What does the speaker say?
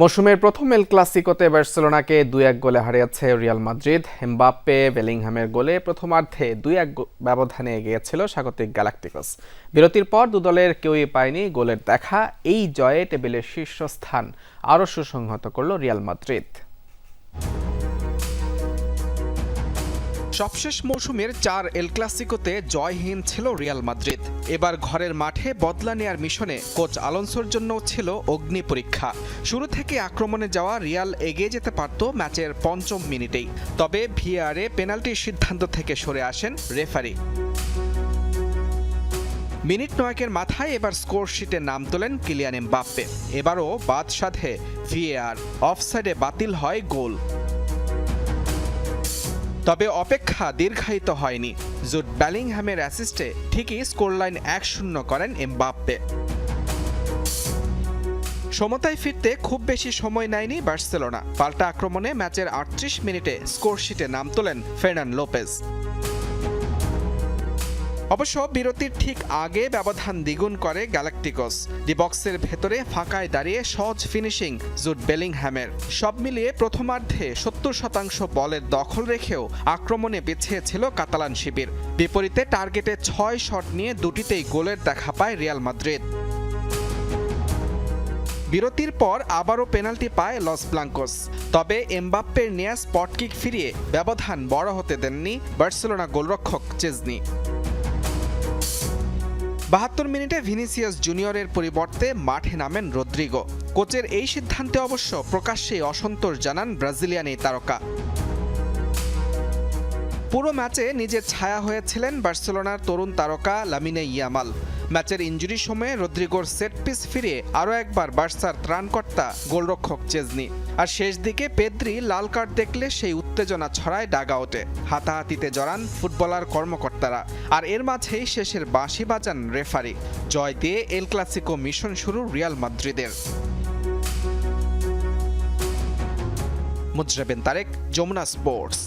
মৌসুমের প্রথম এল ক্লাসিকোতে বার্সেলোনাকে দুই এক গোলে হারিয়েছে রিয়াল মাদ্রিদ এমবাপ্পে বেলিংহামের গোলে প্রথমার্ধে দুই এক ব্যবধানে এগিয়েছিল স্বাগতিক গ্যালাক্টিকস। বিরতির পর দুদলের কেউই পায়নি গোলের দেখা। এই জয়ে টেবিলের শীর্ষস্থান আরও সুসংহত করল রিয়াল মাদ্রিদ সবশেষ মৌসুমের চার এল ক্লাসিকোতে জয়হীন ছিল রিয়াল মাদ্রিদ। এবার ঘরের মাঠে বদলা নেয়ার মিশনে কোচ আলোনসোর জন্য ছিল অগ্নি পরীক্ষা। শুরু থেকে আক্রমণে যাওয়া রিয়াল এগিয়ে যেতে পারত ম্যাচের পঞ্চম মিনিটেই। তবে ভিআরে পেনাল্টির সিদ্ধান্ত থেকে সরে আসেন রেফারি। মিনিট নয়েকের মাথায় এবার স্কোর শিটে নাম তোলেন কিলিয়ান এমবাপ্পে। এবারও বাদ সাধে ভিএআর। অফসাইডে বাতিল হয় গোল। তবে অপেক্ষা দীর্ঘায়িত হয়নি। জুট ব্যালিংহামের অ্যাসিস্টে ঠিকই স্কোরলাইন এক শূন্য করেন এমবাপ্পে। সমতায় ফিরতে খুব বেশি সময় নেয়নি বার্সেলোনা। পাল্টা আক্রমণে ম্যাচের আটত্রিশ মিনিটে স্কোরশিটে নাম তোলেন ফের্নান লোপেজ। অবশ্য বিরতির ঠিক আগে ব্যবধান দ্বিগুণ করে গ্যালাক্টিকস। ডিবক্সের ভেতরে ফাঁকায় দাঁড়িয়ে সহজ ফিনিশিং জুট বেলিংহ্যামের সব মিলিয়ে প্রথমার্ধে সত্তর শতাংশ বলের দখল রেখেও আক্রমণে পিছিয়ে ছিল কাতালান শিবির। বিপরীতে টার্গেটে ছয় শট নিয়ে দুটিতেই গোলের দেখা পায় রিয়াল মাদ্রিদ। বিরতির পর আবারও পেনাল্টি পায় লস ব্লাঙ্কোস। তবে এমবাপ্পের নেয়া স্পট কিক ফিরিয়ে ব্যবধান বড় হতে দেননি বার্সেলোনা গোলরক্ষক চেজনি। বাহাত্তর মিনিটে ভিনিসিয়াস জুনিয়রের পরিবর্তে মাঠে নামেন রদ্রিগো। কোচের এই সিদ্ধান্তে অবশ্য প্রকাশ্যে অসন্তোষ জানান ব্রাজিলিয়ান এই তারকা। পুরো ম্যাচে নিজের ছায়া হয়েছিলেন বার্সেলোনার তরুণ তারকা লামিনে ইয়ামাল। ম্যাচের ইঞ্জুরির সময়ে রদ্রিগোর সেট পিস ফিরে আরও একবার বার্সার ত্রাণকর্তা গোলরক্ষক চেজনি। আর শেষ দিকে পেদ্রি লাল কার্ড দেখলে সেই উত্তেজনা ছড়ায় ডাগাউটে হাতাহাতিতে জড়ান ফুটবলার কর্মকর্তারা। আর এর মাঝেই শেষের বাঁশি বাজান রেফারি। জয় দিয়ে এল ক্লাসিকো মিশন শুরু রিয়াল মাদ্রিদের। মুজরাবেন তারেক, যমুনা স্পোর্টস।